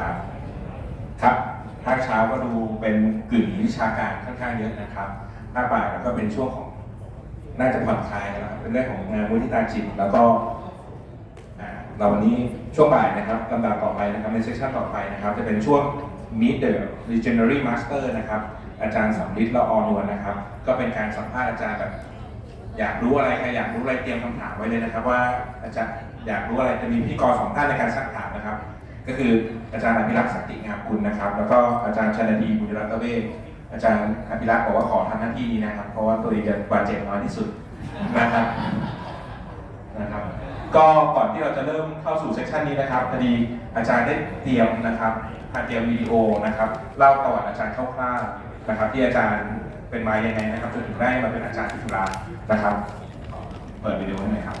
ครับครับภาคเช้าก็ดูเป็นกึ่งวิชาการค่อนข้างเยอะนะครับภาคบ่ายก็เป็นช่วงของน่าจะผ่อนคลายนะครับเป็นเรื่องของงานมุทิตาจิต แล้วก็เราวันนี้ช่วงบ่ายนะครับลำดับต่อไปนะครับในเซสชันต่อไปนะครับ จะเป็นช่วง Meet the Legendary Master นะครับ อาจารย์สำลิดละออนวลนะครับ ก็เป็นการสัมภาษณ์อาจารย์แบบอยากรู้อะไรใครอยากรู้อะไรเตรียมคำถามไว้เลยนะครับ ว่าอาจารย์อยากรู้อะไรจะมีพิธีกรสองท่านในการซักถามนะครับ ก็คืออาจารย์อภิรักษ์สันติงามคุณนะครับ แล้วก็อาจารย์ชนดีบุญรัตเวชอาจารย์อภิรักษ์บอกว่าขอทำหน้าที่นี้นะครับ เพราะว่าตัวเองจะบาดเจ็บน้อยที่สุดนะครับนะครับ ก็ก่อนที่เราจะเริ่มเข้าสู่เซสชันนี้นะครับพอดีอาจารย์ได้เตรียมนะครับเตรียมวิดีโอนะครับเล่าประวัติอาจารย์คร่าวๆนะครับ ที่อาจารย์เป็นมายังไงนะครับจนถึงได้มาเป็นอาจารย์ที่จุฬานะครับ เปิดวิดีโอให้หน่อยครับ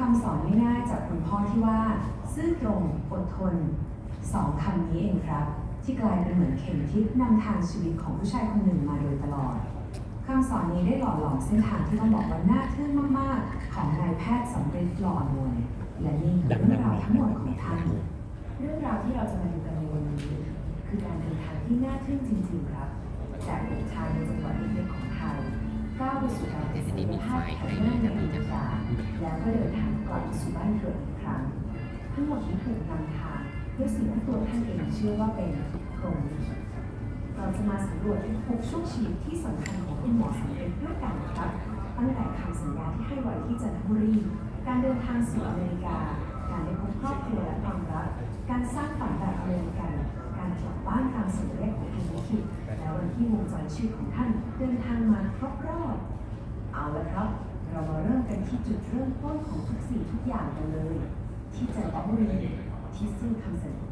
คำสอนง่ายๆจากคุณพ่อที่ว่าซื่อตรงอดทนสองคำนี้เองครับ ที่กลายเป็นเหมือนเข็มทิศนำทางชีวิตของผู้ชายคนหนึ่งมาโดยตลอดคำสอนนี้ได้หล่อหลอมเส้นทางที่ต้องบอกว่าน่าทึ่งมากๆ ของนายแพทย์สำเร็จหล่ออนวลและนี่คือเรื่องราวทั้งหมดของท่านเรื่องราวที่เราจะมาดูกันในวันนี้ คือการเดินทางที่น่าทึ่งจริงๆครับ จากเด็กชายในจังหวัดเล็กๆของไทยก้าวไปสู่การเป็นศักยภาพแข็งแรงใน สู่บ้านเกิดอีกครั้งทั้งหมดนี้ถูกนำทางด้วยสิ่งที่ตัวท่านเองเชื่อว่าเป็นพรหมลิขิตเราจะมาสำรวจทุกช่วงชีวิตที่สำคัญของคุณหมอสำเร็จด้วยกันนะครับ ตั้งแต่คำสัญญาที่ให้ไว้ที่จันทบุรี การเดินทางสู่อเมริกา การได้พบครอบครัวและความรัก การสร้างฝันแบบอเมริกัน การกลับบ้านตามสัญญาของคุณลิขิตและวันที่วงจรชีวิตของท่านเดินทางมาครบรอบ เอาละครับ เรามาเริ่มกันที่จุดเริ่มต้นของทุกสิ่งทุกอย่างกันเลย ที่จันทบุรีที่ซื่อคำสัญ